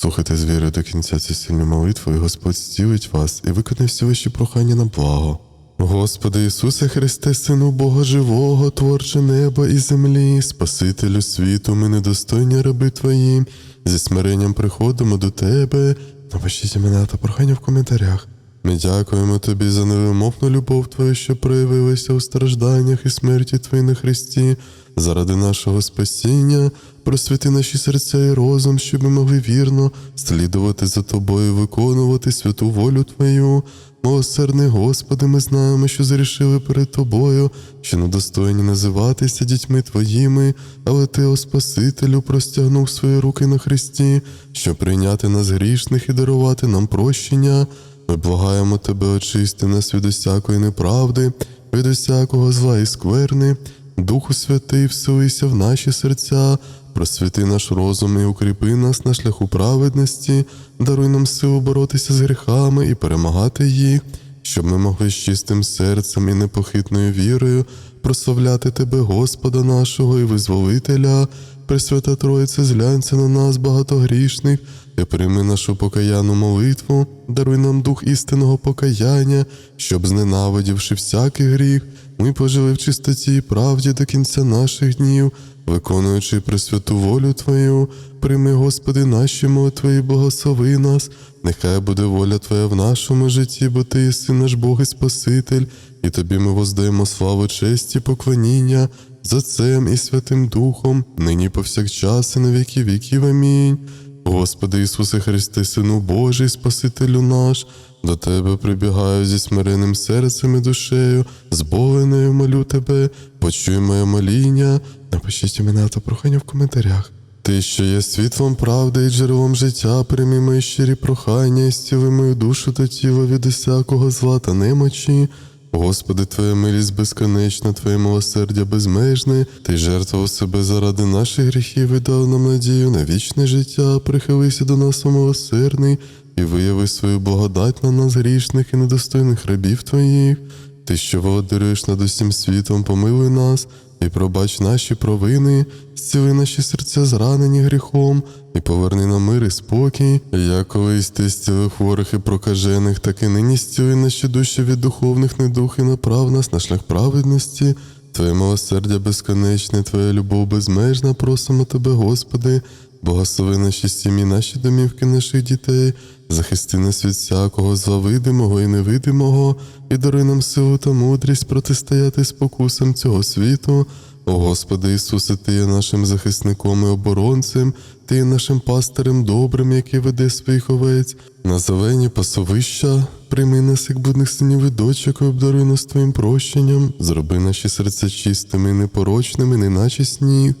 Слухайте з вірою до кінця цю сильну молитву, і Господь зцілить вас і виконає всі ваші прохання на благо. Господи Ісусе Христе, Сину Бога Живого, Творче неба і землі, Спасителю світу, ми недостойні раби Твої, зі смиренням приходимо до Тебе. Напишіть імена та прохання в коментарях. Ми дякуємо Тобі за невимовну любов Твою, що проявилася у стражданнях і смерті Твоїй на Христі, заради нашого спасіння, просвіти наші серця і розум, щоб ми могли вірно слідувати за Тобою, виконувати святу волю Твою. Милосердний Господи, ми знаємо, що зарішили перед Тобою, що недостойні називатися дітьми Твоїми, але Ти, о Спасителю, простягнув свої руки на Христі, щоб прийняти нас грішних і дарувати нам прощення. Ми благаємо Тебе, очисти нас від усякої неправди, від усякого зла і скверни. Духу Святий, вселися в наші серця, просвіти наш розум і укріпи нас на шляху праведності, даруй нам силу боротися з гріхами і перемагати їх, щоб ми могли з чистим серцем і непохитною вірою прославляти Тебе, Господа нашого і визволителя. Пресвята Троїця, зглянься на нас, багатогрішних, і прийми нашу покаянну молитву, даруй нам дух істинного покаяння, щоб, зненавидівши всякий гріх, ми пожили в чистоті і правді до кінця наших днів, виконуючи пресвяту волю Твою, прийми, Господи, наші молитви і благослови нас, нехай буде воля Твоя в нашому житті, бо Ти єси наш Бог і Спаситель, і Тобі ми воздаємо славу, честь і поклоніння з Отцем і Святим Духом, нині повсякчас і на віки віків. Амінь. Господи Ісусе Христе, Сину Божий, Спасителю наш, до Тебе прибігаю зі смиренним серцем і душею, зболеною молю Тебе, почуй моє моління, напишіть імена та прохання в коментарях. Ти, що є світлом правди і джерелом життя, прийми мої щирі прохання і зціли мою душу та тіло від усякого зла та немочі. Господи, Твоя милість безконечна, Твоє милосердя безмежне, Ти жертвував себе заради наших гріхів і дав нам надію на вічне життя, прихилися до нас, о милосердний, і вияви свою благодать на нас грішних і недостойних рабів Твоїх. Ти, що володарюєш над усім світом, помилуй нас і пробач наші провини, зціли наші серця зранені гріхом, і поверни нам мир і спокій. Як колись ти зцілив хворих і прокажених, так і нині зціли наші душі від духовних недух і направ нас на шлях праведності. Твоє милосердя безконечне, Твоя любов безмежна, просимо Тебе, Господи, благослови наші сім'ї, наші домівки, наших дітей, захисти нас від всякого зла видимого і невидимого, і даруй нам силу та мудрість протистояти спокусам цього світу. О Господи Ісусе, Ти є нашим захисником і оборонцем, Ти є нашим пастирем добрим, який веде своїх овець, на зелені пасовища, прийми нас, як будних синів і дочок, і обдаруй нас Твоїм прощенням, зроби наші серця чистими і непорочними, неначе сніг.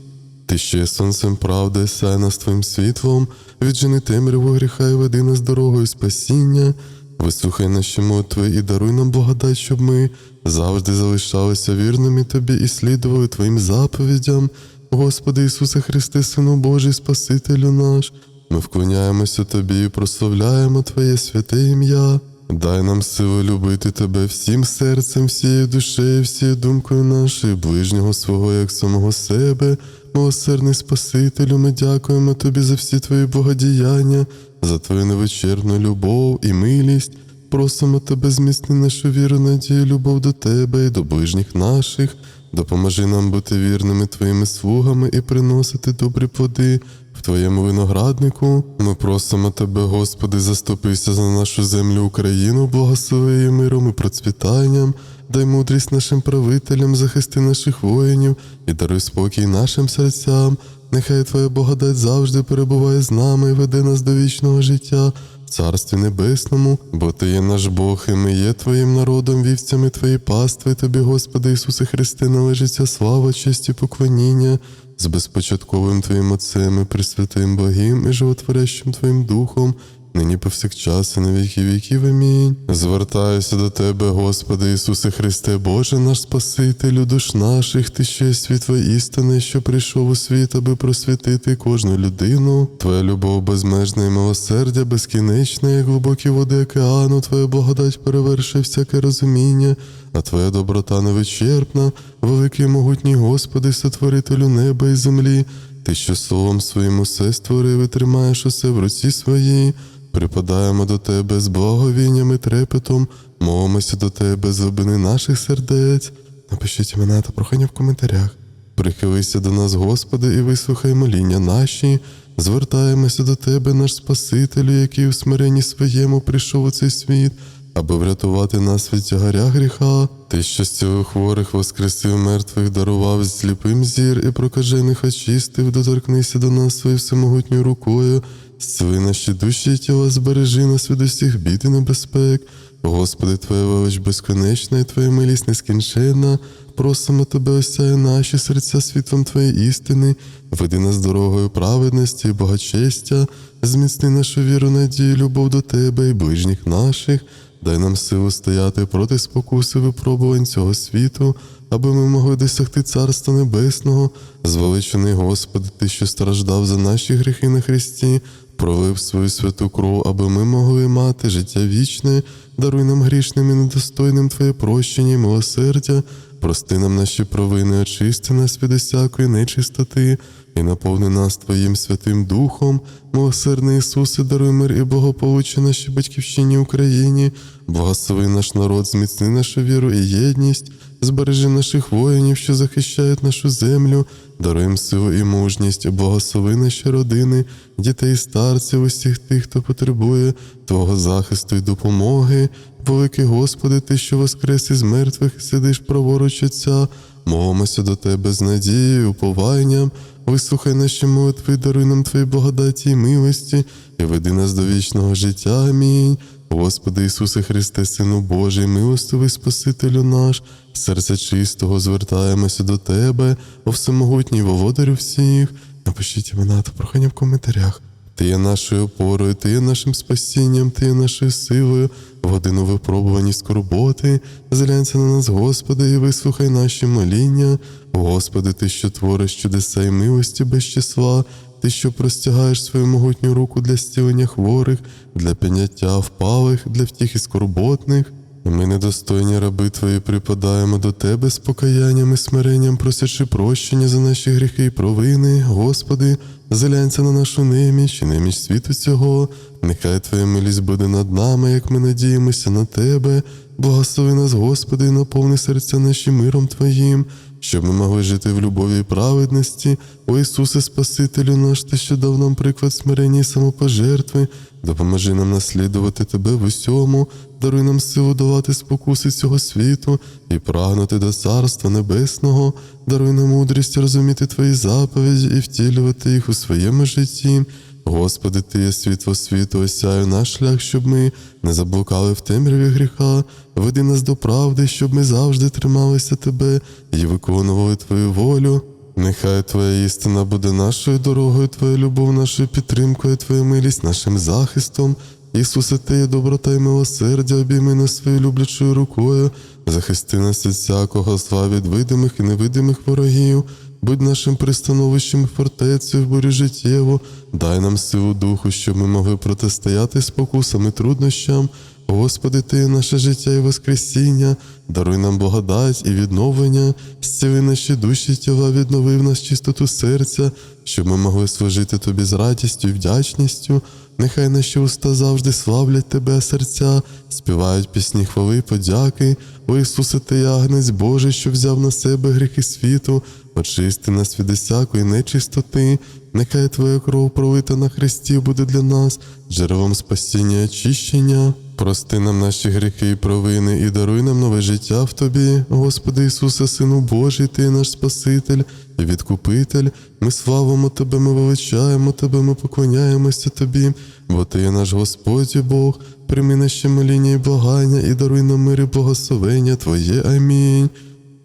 Ти ще сонцем правди, сяй нас твоїм світлом, віджени темряву гріха і веди нас дорогою спасіння, вислухай наші молитви і даруй нам благодать, щоб ми завжди залишалися вірними тобі і слідували Твоїм заповідям. Господи Ісусе Христе, Сину Божий, Спасителю наш, ми вклоняємося Тобі і прославляємо Твоє святе ім'я. Дай нам силу любити Тебе всім серцем, всією душею, всією думкою нашою, ближнього свого, як самого себе. Милосердний Спасителю, ми дякуємо Тобі за всі Твої благодіяння, за Твою невичерпну любов і милість. Просимо Тебе зміцни нашу віру, надію, любов до Тебе і до ближніх наших. Допоможи нам бути вірними Твоїми слугами і приносити добрі плоди в Твоєму винограднику. Ми просимо Тебе, Господи, заступися за нашу землю Україну, благослови її миром і процвітанням. Дай мудрість нашим правителям, захисти наших воїнів і даруй спокій нашим серцям. Нехай Твоя благодать завжди перебуває з нами і веде нас до вічного життя. В Царстві Небесному, бо Ти є наш Бог, і ми є Твоїм народом, вівцями Твої пастви, Тобі, Господи Ісусе Христе, належиться слава, честь і поклоніння. З безпочатковим Твоїм Отцем і Пресвятим Богим і животворящим Твоїм Духом, нині повсякчас і на віки віків. Амінь. Звертаюся до Тебе, Господи Ісусе Христе, Боже наш Спасителю, душ наших, Ти ще світло істини, що прийшов у світ, аби просвітити кожну людину. Твоя любов безмежна і милосердя безкінечна, як глибокі води океану, Твоя благодать перевершує всяке розуміння, а Твоя доброта невичерпна, великий могутній Господи, сотворителю неба і землі. ти, що словом своїм усе створив і тримаєш усе в руці своїй. Припадаємо до тебе з благовінням і трепетом, молимося до тебе з глибини наших сердець. Напишіть імена та прохання в коментарях. Прихилися до нас, Господи, і вислухай моління наші. Звертаємося до Тебе, наш Спасителю, який у смиренні своєму прийшов у цей світ, аби врятувати нас від тягаря гріха. Ти, що зцілив хворих, воскресив мертвих, дарував сліпим зір і прокажених очистив, доторкнися до нас своєю всемогутньою рукою. Зціли наші душі і тіла, збережи нас від усіх бід і небезпек. Господи, Твоя велич безконечна і Твоя милість нескінченна. Просимо Тебе, осяй наші серця світлом Твоєї істини, веди нас дорогою праведності і богачестя, зміцни нашу віру, надію, любов до Тебе і ближніх наших. Дай нам силу стояти проти спокуси випробувань цього світу, аби ми могли досягти Царства Небесного, звеличений Господи, Ти, що страждав за наші гріхи на Христі, пролив свою святу кров, аби ми могли мати життя вічне, даруй нам грішним і недостойним Твоє прощення і милосердя, прости нам наші провини, очисти нас від усякої нечистоти і наповни нас Твоїм Святим Духом, милосердний Ісусе, даруй мир і благополуччя нашій батьківщині Україні, благослови наш народ, зміцни нашу віру і єдність, збережи наших воїнів, що захищають нашу землю, даруй силу і мужність, благослови наші родини, дітей, старців, усіх тих, хто потребує Твого захисту і допомоги. Великий Господи, Ти, що воскрес із мертвих, сидиш праворуч Отця, молимося до Тебе з надією, упованням. Вислухай наші молитви, даруй нам Твої благодаті і милості, і веди нас до вічного життя. Амінь. Господи Ісусе Христе, Сину Божий, милостивий Спасителю наш, серце чистого звертаємося до Тебе, о всемогутній володарю всіх. Напишіть імена та прохання в коментарях. Ти є нашою опорою, ти є нашим спасінням, ти є нашою силою, в годину випробувані скорботи. Зглянься на нас, Господи, і вислухай наші моління. Господи, Ти, що твориш чудеса і милості без числа, Ти, що простягаєш свою могутню руку для зцілення хворих, для підняття впалих, для втіхи скорботних. Ми, недостойні раби Твої, припадаємо до Тебе з покаянням і смиренням, просячи прощення за наші гріхи і провини. Господи, зглянься на нашу неміч і неміч світу цього. Нехай Твоя милість буде над нами, як ми надіємося на Тебе. Благослови нас, Господи, і наповни серця наші миром Твоїм, щоб ми могли жити в любові і праведності. О Ісусе, Спасителю наш, Ти, що дав нам приклад смирення і самопожертви, допоможи нам наслідувати Тебе в усьому, даруй нам силу давати спокуси цього світу і прагнути до Царства Небесного, даруй нам мудрість розуміти Твої заповіді і втілювати їх у своєму житті. Господи, Ти є світло світу, осяю наш шлях, щоб ми не заблукали в темряві гріха, веди нас до правди, щоб ми завжди трималися Тебе і виконували Твою волю. Нехай Твоя істина буде нашою дорогою, Твоя любов, нашою підтримкою, Твоя милість нашим захистом. Ісусе, Ти є доброта й милосердя, обійми нас своєю люблячою рукою, захисти нас від всякого зла від видимих і невидимих ворогів. Будь нашим пристановищем і фортецею в бурі життєву, дай нам силу духу, щоб ми могли протистояти спокусам і труднощам. Господи, Ти наше життя і Воскресіння, даруй нам благодать і відновлення, зціли наші душі, тіла, віднови в нас чистоту серця, щоб ми могли служити Тобі з радістю і вдячністю. Нехай наші уста завжди славлять Тебе, серця, співають пісні хвали подяки. О Ісусе, Ти Агнець Божий, що взяв на себе гріхи світу, очисти нас від усякої нечистоти. Нехай Твоя кров пролита на Христі буде для нас, джерелом спасіння очищення. Прости нам наші гріхи і провини, і даруй нам нове життя в Тобі, Господи Ісусе, Сину Божий, Ти наш Спаситель і Відкупитель. Ми славимо Тебе, ми величаємо Тебе, ми поклоняємося Тобі, бо Ти є наш Господь і Бог. Прийми наші моління і благання, і даруй нам мир і благословення Твоє. Амінь.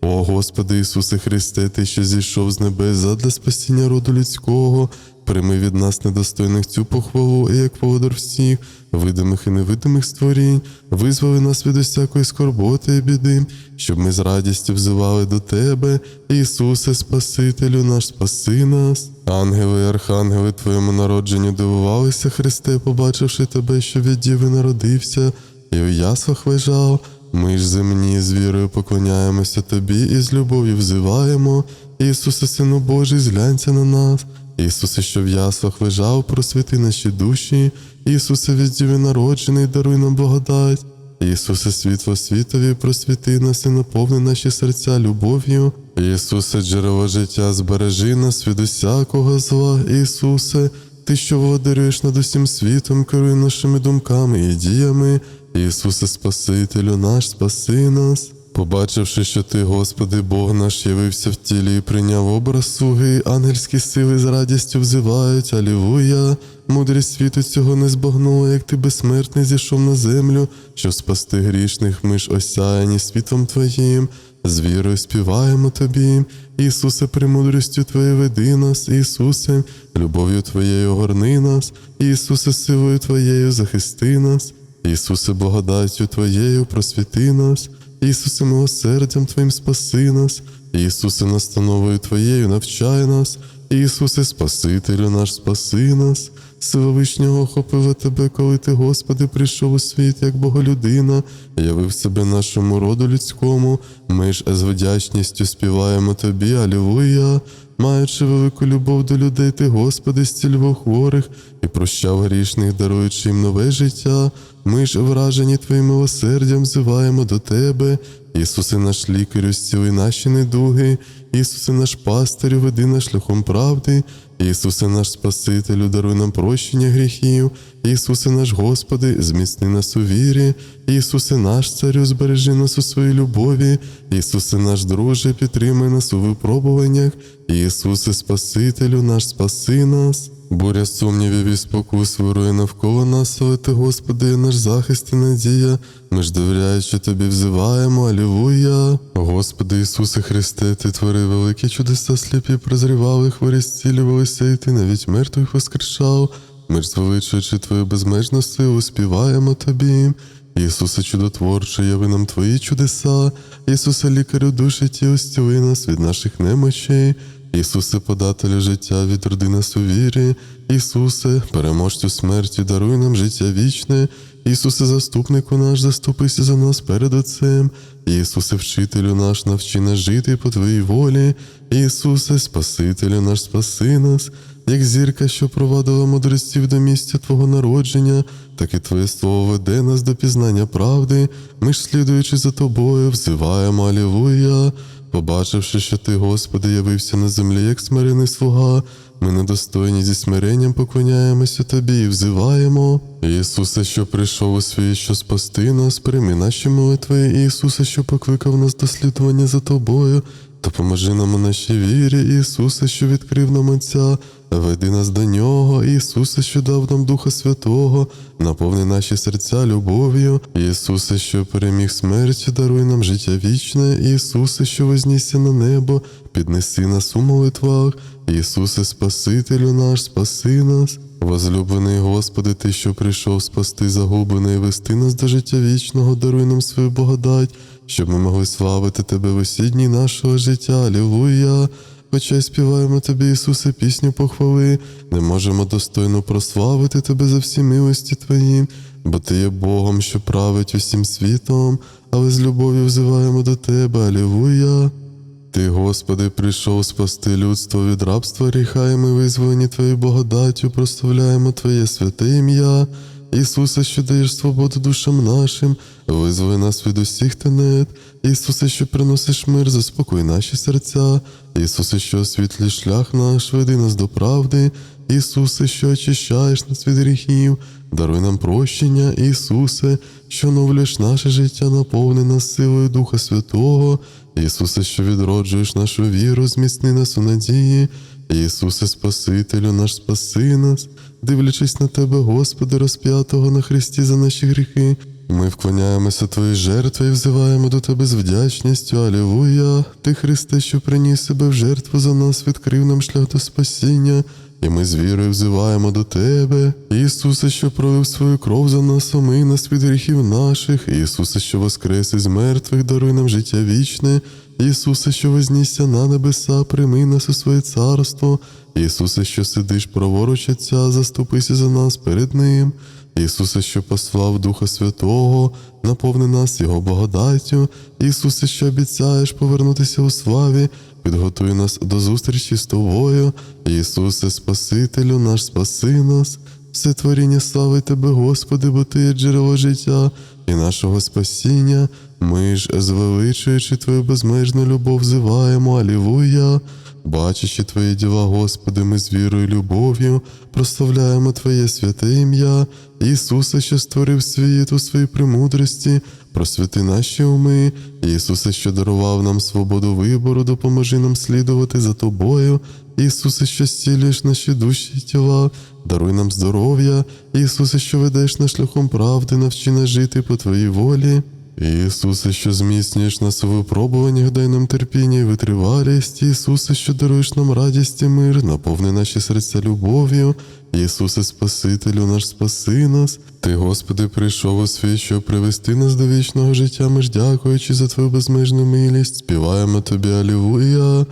О Господи Ісусе Христе, Ти, що зійшов з небес задля спасіння роду людського, прийми від нас недостойних цю похвалу, і як поводар всіх, видимих і невидимих створінь, визволи нас від усякої скорботи і біди, щоб ми з радістю взивали до Тебе, Ісусе, Спасителю наш, спаси нас. Ангели і архангели Твоєму народженню дивувалися, Христе, побачивши Тебе, що від Діви народився, і у яслах лежав. Ми ж земні з вірою поклоняємося Тобі і з любов'ю взиваємо. Ісусе, Сину Божий, зглянься на нас. Ісусе, що в яслах лежав, просвіти наші душі, Ісусе, від діви народжений, даруй нам благодать. Ісусе, світло світові, просвіти нас і наповни наші серця любов'ю. Ісусе, джерело життя, збережи нас від усякого зла. Ісусе, Ти, що володарюєш над усім світом, керуй нашими думками і діями. Ісусе, Спасителю наш, спаси нас. Побачивши, що ти, Господи, Бог наш, явився в тілі і прийняв образ слуги, ангельські сили з радістю взивають, Алілуя. Мудрість світу цього не збагнула, як ти безсмертний зійшов на землю, щоб спасти грішних, ми ж осяяні світом Твоїм. З вірою співаємо Тобі, Ісусе, премудрістю Твоєю веди нас, Ісусе, любов'ю Твоєю огорни нас, Ісусе, силою Твоєю захисти нас, Ісусе, благодаттю Твоєю просвіти нас. Ісусе, милосердям Твоїм спаси нас, Ісусе, настановою Твоєю навчай нас, Ісусе, Спасителю наш, спаси нас, сила вишнього охопила Тебе, коли Ти, Господи, прийшов у світ, як Боголюдина, явив себе нашому роду людському, ми ж з вдячністю співаємо Тобі, Алілуя. Маючи велику любов до людей, ти, Господи, зцілював хворих і прощав грішних, даруючи їм нове життя. Ми ж, вражені Твоїм милосердям, взиваємо до Тебе. Ісусе, наш лікарю, зціли наші недуги, Ісусе, наш пастирю, веди нас шляхом правди, Ісусе, наш Спасителю, даруй нам прощення гріхів, Ісусе, наш Господи, зміцни нас у вірі, Ісусе, наш Царю, збережи нас у своїй любові, Ісусе, наш друже, підтримай нас у випробуваннях, Ісусе, Спасителю, наш спаси нас. Буря сумнівів і спокус вирує навколо нас, але ти, Господи, наш захист і надія. Ми ж довіряючи тобі взиваємо, Алілуя. Господи Ісусе Христе, Ти творив великі чудеса, сліпі прозрівали, хворі зцілювалися, і ти навіть мертвих воскрешав. Ми ж звеличуючи Твою безмежну силу, співаємо Тобі. Ісусе чудотворче, яви нам Твої чудеса, Ісусе, лікарю душі ті, зціли нас від наших немочей. Ісусе, подателю життя, відроди нас у Ісусе, переможцю смерті, даруй нам життя вічне, Ісусе, заступнику наш, заступися за нас перед Отцем, Ісусе, вчителю наш, навчи нас жити по Твоїй волі, Ісусе, Спасителю наш, спаси нас, як зірка, що провадила мудростів до місця Твого народження, так і Твоє Слово веде нас до пізнання правди, ми ж, слідуючи за Тобою, взиваємо Алілуя. Побачивши, що ти, Господи, явився на землі, як смирений слуга, ми недостойні зі смиренням поклоняємося Тобі і взиваємо. Ісусе, що прийшов у світ, що спасти нас, прийми наші молитви, Ісусе, що покликав нас до слідування за Тобою, допоможи нам у нашій вірі, Ісусе, що відкрив нам Отця, веди нас до Нього, Ісусе, що дав нам Духа Святого, наповни наші серця любов'ю, Ісусе, що переміг смерть, даруй нам життя вічне, Ісусе, що вознісся на небо, піднеси нас у молитвах, Ісусе, Спасителю наш, спаси нас. Возлюблений Господи, Ти, що прийшов спасти загублений і вести нас до життя вічного, даруй нам свою благодать, щоб ми могли славити Тебе в усі дні нашого життя. Алілуя! Хоча й співаємо Тобі, Ісусе, пісню похвали, не можемо достойно прославити Тебе за всі милості Твої, бо Ти є Богом, що править усім світом, але з любов'ю взиваємо до Тебе, Алілуя! Ти, Господи, прийшов спасти людство від рабства гріха, і ми визволені Твоєю благодаттю, прославляємо Твоє святе ім'я. Ісусе, що даєш свободу душам нашим, визволи нас від усіх тенет. Ісусе, що приносиш мир, заспокой наші серця. Ісусе, що освітлюєш шлях наш, веди нас до правди. Ісусе, що очищаєш нас від гріхів, даруй нам прощення, Ісусе, що оновлюєш наше життя, наповни нас силою Духа Святого. Ісусе, що відроджуєш нашу віру, зміцни нас у надії. Ісусе, Спасителю наш спаси нас, дивлячись на Тебе, Господи, розп'ятого на Христі за наші гріхи. Ми вклоняємося Твоїй жертві і взиваємо до Тебе з вдячністю. Алілуя! Ти, Христе, що приніс себе в жертву за нас, відкрив нам шлях до спасіння. І ми з вірою взиваємо до Тебе, Ісусе, що пролив свою кров за нас, омий нас від гріхів наших, Ісусе, що воскрес із мертвих, даруй нам життя вічне, Ісусе, що вознісся на небеса, прийми нас у своє царство, Ісусе, що сидиш праворуч Отця, заступися за нас перед Ним. Ісусе, що послав Духа Святого, наповни нас Його благодаттю, Ісусе, що обіцяєш повернутися у славі, підготуй нас до зустрічі з тобою. Ісусе, Спасителю, наш спаси нас. Все творіння слави Тебе, Господи, бо Ти є джерело життя і нашого спасіння. Ми ж, звеличуючи Твою безмежну любов, зиваємо Алілуя. Бачачи Твої діла, Господи, ми з вірою і любов'ю прославляємо Твоє святе ім'я, Ісусе, що створив світ у своїй премудрості, просвіти наші уми, Ісусе, що дарував нам свободу вибору, допоможи нам слідувати за Тобою, Ісусе, що зцілюєш наші душі й тіла, даруй нам здоров'я, Ісусе, що ведеш нас шляхом правди, навчи нас жити по Твоїй волі. Ісусе, що зміцнюєш нас у випробуваннях, дай нам терпіння і витривалість, Ісусе, що даруєш нам радість і мир, наповни наші серця любов'ю. Ісусе, Спасителю наш спаси нас. Ти, Господи, прийшов у світ, щоб привести нас до вічного життя. Ми ж дякуючи за Твою безмежну милість, співаємо Тобі, Алілуя.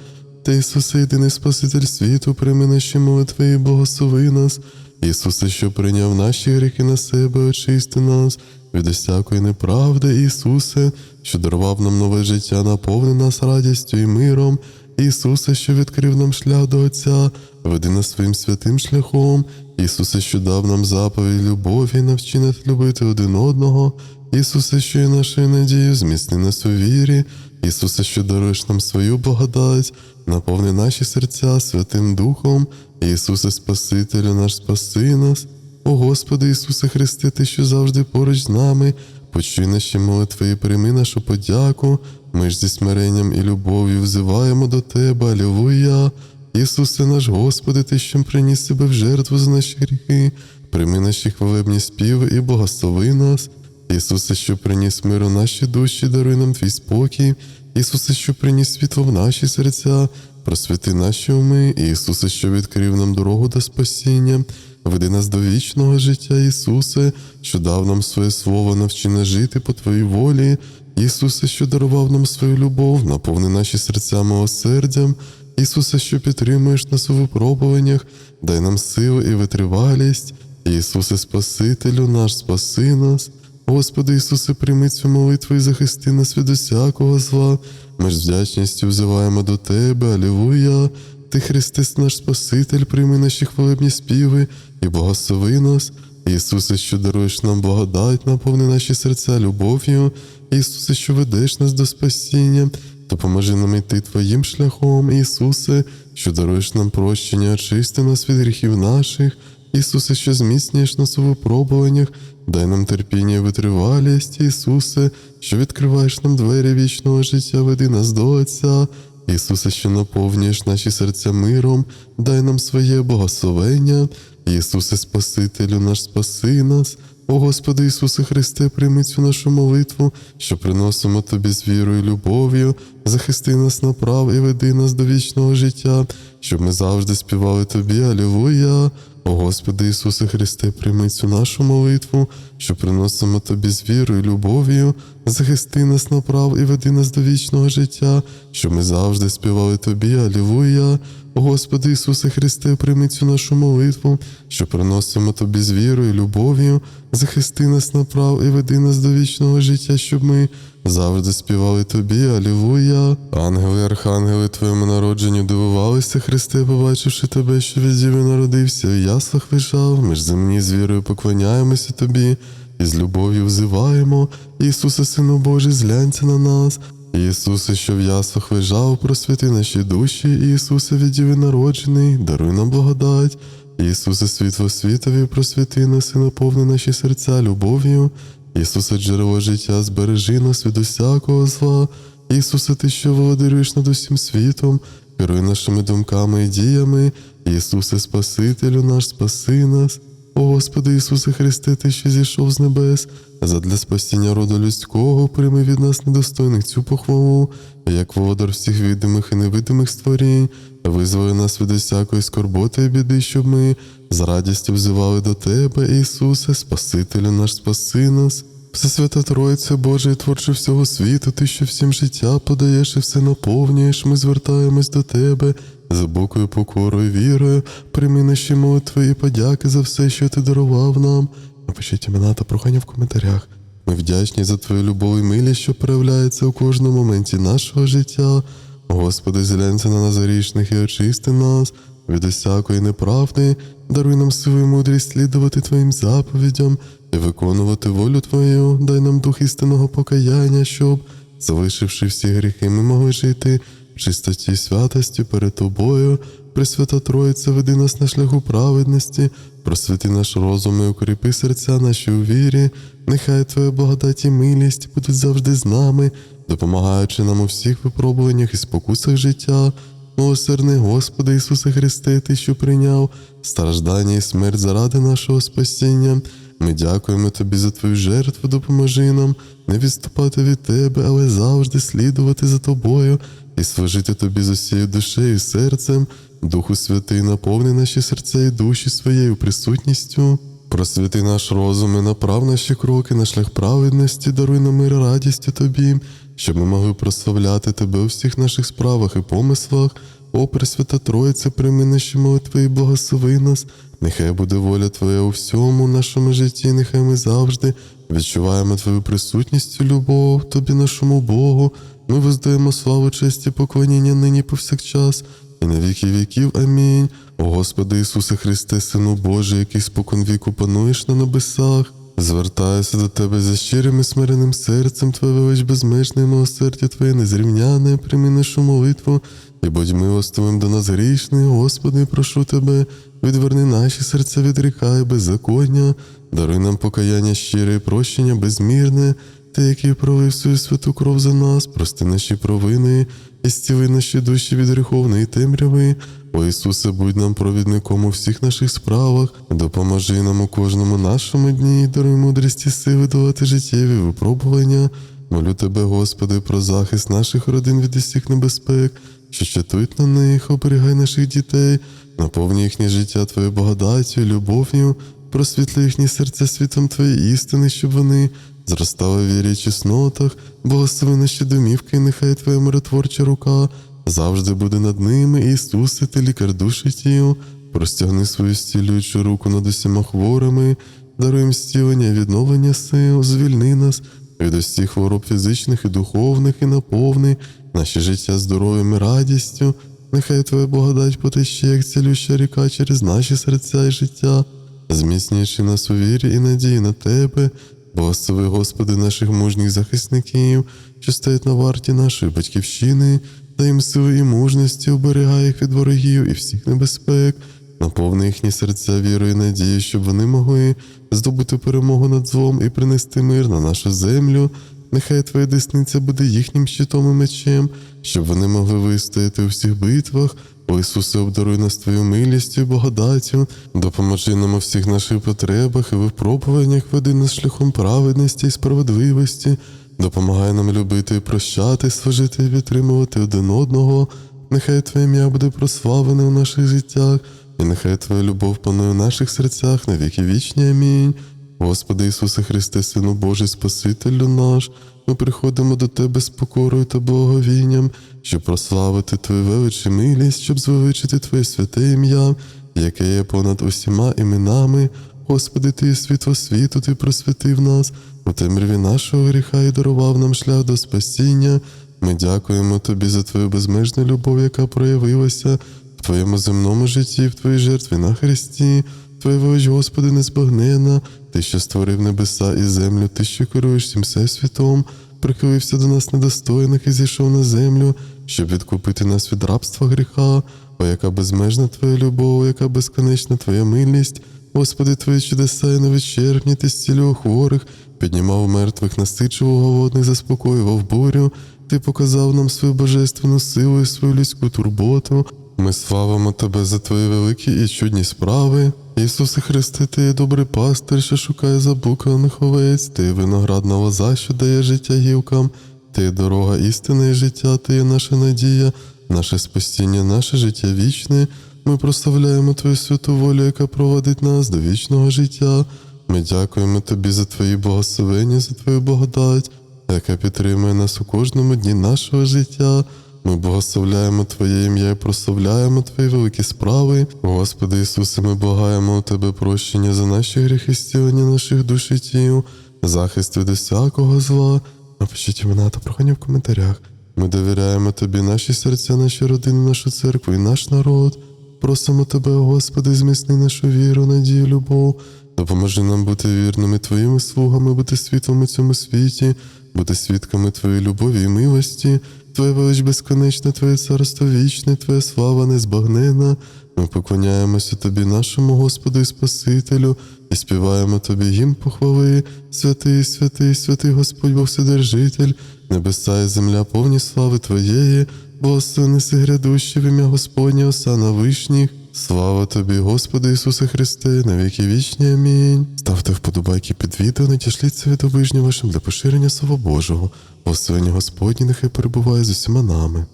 Ти, Ісусе, єдиний Спаситель світу, прийми наші молитви і благослови нас. Ісусе, що прийняв наші гріхи на себе, очисти нас від усякої неправди, Ісусе, що дарував нам нове життя, наповни нас радістю і миром. Ісусе, що відкрив нам шлях до Отця, веди нас своїм святим шляхом. Ісусе, що дав нам заповідь любові, навчи нас любити один одного. Ісусе, що є нашою надією, зміцни нас у вірі. Ісусе, що даруєш нам свою благодать, наповни наші серця Святим Духом. Ісусе, Спасителю наш спаси нас. О Господи Ісусе Христе, Ти, що завжди поруч з нами, почуй наші молитви і прийми нашу подяку. Ми ж зі смиренням і любов'ю взиваємо до Тебе, Алілуя. Ісусе наш Господи, Ти, що приніс себе в жертву за наші гріхи, прийми наші хвалебні співи і благослови нас. Ісусе, що приніс мир у наші душі, даруй нам твій спокій. Ісусе, що приніс світло в наші серця, просвіти наші уми, Ісусе, що відкрив нам дорогу до спасіння. Веди нас до вічного життя, Ісусе, що дав нам своє слово, навчи нас жити по Твоїй волі. Ісусе, що дарував нам свою любов, наповни наші серця милосердям. Ісусе, що підтримуєш нас у випробуваннях, дай нам силу і витривалість. Ісусе, Спасителю наш, спаси нас. Господи Ісусе, прийми цю молитву і захисти нас від усякого зла. Ми ж з вдячністю взиваємо до Тебе, Алілуя. Ти, Христос, наш Спаситель, прийми наші хвалебні співи і благослови нас. Ісусе, що даруєш нам благодать, наповни наші серця любов'ю. Ісусе, що ведеш нас до спасіння, допоможи нам йти Твоїм шляхом, Ісусе, що даруєш нам прощення, очисти нас від гріхів наших. Ісусе, що зміцнюєш нас у випробуваннях, дай нам терпіння і витривалість, Ісусе, що відкриваєш нам двері вічного життя, веди нас до Отця. Ісусе, що наповнюєш наші серця миром, дай нам своє благословення. Ісусе, Спасителю наш спаси нас. О Господи Ісусе Христе, прийми цю нашу молитву, що приносимо Тобі з вірою і любов'ю, захисти нас направ і веди нас до вічного життя, щоб ми завжди співали Тобі, Алілуя. О Господи Ісусе Христе, прийми цю нашу молитву, що приносимо Тобі з вірою і любов'ю, захисти нас направ і веди нас до вічного життя, що ми завжди співали Тобі, Алілуя. Господи Ісусе Христе, прийми цю нашу молитву, що приносимо Тобі з вірою любов'ю, захисти нас направ і веди нас до вічного життя, щоб ми завжди співали Тобі, Алілуя. Ангели, архангели, Твоєму народженню дивувалися, Христе, побачивши Тебе, що від діви народився, і яслах лежав, ми ж земні з вірою поклоняємося Тобі, і з любов'ю взиваємо, Ісусе, Сину Божий, зглянься на нас. Ісусе, що в яслах лежав, просвіти наші душі, Ісусе, від народжений, даруй нам благодать. Ісусе, світло світові, просвіти нас і наповни наші серця любов'ю. Ісусе, джерело життя, збережи нас від усякого зла. Ісусе, Ти, що володарюєш над усім світом, керуй нашими думками і діями. Ісусе, Спасителю наш, спаси нас. О Господи Ісусе Христе, Ти, що зійшов з небес, задля спасіння роду людського, прийми від нас недостойних цю похвалу, як володар всіх відомих і невидимих створінь, визволи нас від усякої скорботи і біди, щоб ми з радістю взивали до Тебе, Ісусе, Спасителю наш, спаси нас. Всесвята Троїця Божа і творче всього світу, ти, що всім життя подаєш і все наповнюєш, ми звертаємось до Тебе з глибокою покорою, вірою, прийми наші молитви і подяки за все, що ти дарував нам. Напишіть імена та прохання в коментарях. Ми вдячні за твою любов і милість, що проявляється у кожному моменті нашого життя. Господи, зглянься на нас грішних і очисти нас від усякої неправди, даруй нам і мудрість слідувати Твоїм заповідям і виконувати волю Твою, дай нам дух істинного покаяння, щоб, залишивши всі гріхи, ми могли жити чистоті і святості перед Тобою. Пресвята Троїця, веди нас на шляху праведності, просвіти наш розум і укріпи серця наші у вірі, нехай Твоя благодать і милість будуть завжди з нами, допомагаючи нам у всіх випробуваннях і спокусах життя. Милосердний Господи Ісусе Христе, Ти, що прийняв страждання і смерть заради нашого спасіння. Ми дякуємо Тобі за Твою жертву, допоможи нам не відступати від Тебе, але завжди слідувати за Тобою і служити Тобі з усією душею і серцем. Духу Святий, наповни наші серця і душі своєю присутністю. Просвіти наш розум і направ наші кроки на шлях праведності, даруй нам мир і радість Тобі, щоб ми могли прославляти Тебе у всіх наших справах і помислах. О, Пресвята Троїця, прийми наші молитви і благослови нас. Нехай буде воля Твоя у всьому нашому житті, нехай ми завжди відчуваємо Твою присутність любов, Тобі нашому Богу. Ми воздаємо славу, честь і поклоніння нині повсякчас, і на віки віків. Амінь. О Господи Ісусе Христе, Сину Божий, який спокон віку пануєш на небесах. Звертаюся до Тебе за щирим і смиреним серцем, Твоє велич безмежне милосердя Твоє незрівняне, прийми нашу молитву, і будь милостивим до нас грішний, Господи, прошу Тебе, відверни наші серця від гріха і беззаконня, даруй нам покаяння щире і прощення безмірне, Ти, який пролив свою святу кров за нас, прости наші провини і зціли наші душі від гріховної темряви. О Ісусе, будь нам провідником у всіх наших справах, допоможи нам у кожному нашому дні, даруй мудрість і сили давати життєві випробування. Молю Тебе, Господи, про захист наших родин від усіх небезпек, що щатують на них, оберігай наших дітей, наповни їхнє життя Твоєю благодаттю, любов'ю, просвітли їхні серця світом Твоєї істини, щоб вони зростали в вірі і чеснотах, благослови наші домівки, і нехай Твоя миротворча рука завжди буде над ними, Ісусе, ти лікар душі тіл, простягни свою зцілюючу руку над усіма хворими, даруй їм зцілення і відновлення сил, звільни нас від усіх хвороб фізичних і духовних, і наповни наші життя здоров'ям і радістю. Нехай Твоя благодать потече, як цілюща ріка через наші серця і життя, зміцнюючи нас у вірі і надії на Тебе, Благослови, Господи, наших мужніх захисників, що стоять на варті нашої батьківщини, дай їм сили і мужності, оберігай їх від ворогів і всіх небезпек, наповни їхні серця вірою і надією, щоб вони могли здобути перемогу над злом і принести мир на нашу землю. Нехай Твоя десниця буде їхнім щитом і мечем, щоб вони могли вистояти у всіх битвах. О Ісусе, обдаруй нас Твою милістю і благодаттю, допоможи нам у всіх наших потребах і випробуваннях, веди нас шляхом праведності і справедливості, допомагай нам любити і прощати, служити і підтримувати один одного. Нехай Твоє ім'я буде прославлене у наших життях, і нехай Твоя любов панує в наших серцях на віки вічні. Амінь. Господи Ісусе Христе, Сину Божий, Спасителю наш, ми приходимо до Тебе з покорою та благовінням, щоб прославити Твою велич і милість, щоб звеличити Твоє святе ім'я, яке є понад усіма іменами. Господи, Ти світло світу, Ти просвітив нас, у темряві нашого гріха і дарував нам шлях до спасіння. Ми дякуємо Тобі за Твою безмежну любов, яка проявилася в Твоєму земному житті, в Твоїй жертві на Христі. Велич, Господи, незбагнена, Ти, що створив небеса і землю, Ти, що керуєш всім всесвітом, прихилився до нас недостойних і зійшов на землю, щоб відкупити нас від рабства гріха. О, яка безмежна Твоя любов, яка безконечна Твоя милість. Господи, Твої чудеса і невичерпні, Ти зцілював хворих, піднімав мертвих, насичував голодних, заспокоював бурю. Ти показав нам свою божественну силу і свою людську турботу. Ми славимо Тебе за Твої великі і чудні справи. Ісусе Христе, Ти є добрий пастир, що шукає заблуканих овець, Ти виноградна лоза, що дає життя гілкам, Ти дорога істини і життя, Ти є наша надія, наше спасіння, наше життя вічне. Ми прославляємо Твою святу волю, яка проводить нас до вічного життя. Ми дякуємо Тобі за Твої благословення, за Твою благодать, яка підтримує нас у кожному дні нашого життя. Ми благословляємо Твоє ім'я і прославляємо Твої великі справи. Господи Ісусе, ми благаємо у Тебе прощення за наші гріхи, зцілення наших душ і тіл, захист від усякого зла. Напишіть імена та прохання в коментарях. Ми довіряємо тобі наші серця, наші родини, нашу церкву і наш народ. Просимо тебе, Господи, зміцни нашу віру, надію, любов. Допоможи нам бути вірними Твоїми слугами, бути світлом у цьому світі, бути свідками Твоєї любові і милості. Твоя велич безконечна, Твоє царство вічне, Твоя слава незбагнена. Ми поклоняємося Тобі, нашому Господу і Спасителю, і співаємо Тобі гімн похвали, святий, святий, святий Господь Бог Вседержитель, небеса і земля повні слави Твоєї, благословений грядущі в ім'я Господнє, осана вишніх. Слава тобі, Господи Ісусе Христе, на віки вічні. Амінь. Ставте вподобайки під відео, надішліться від обижню вашим для поширення Слова Божого. Благословення Господні нехай перебуває з усіма нами.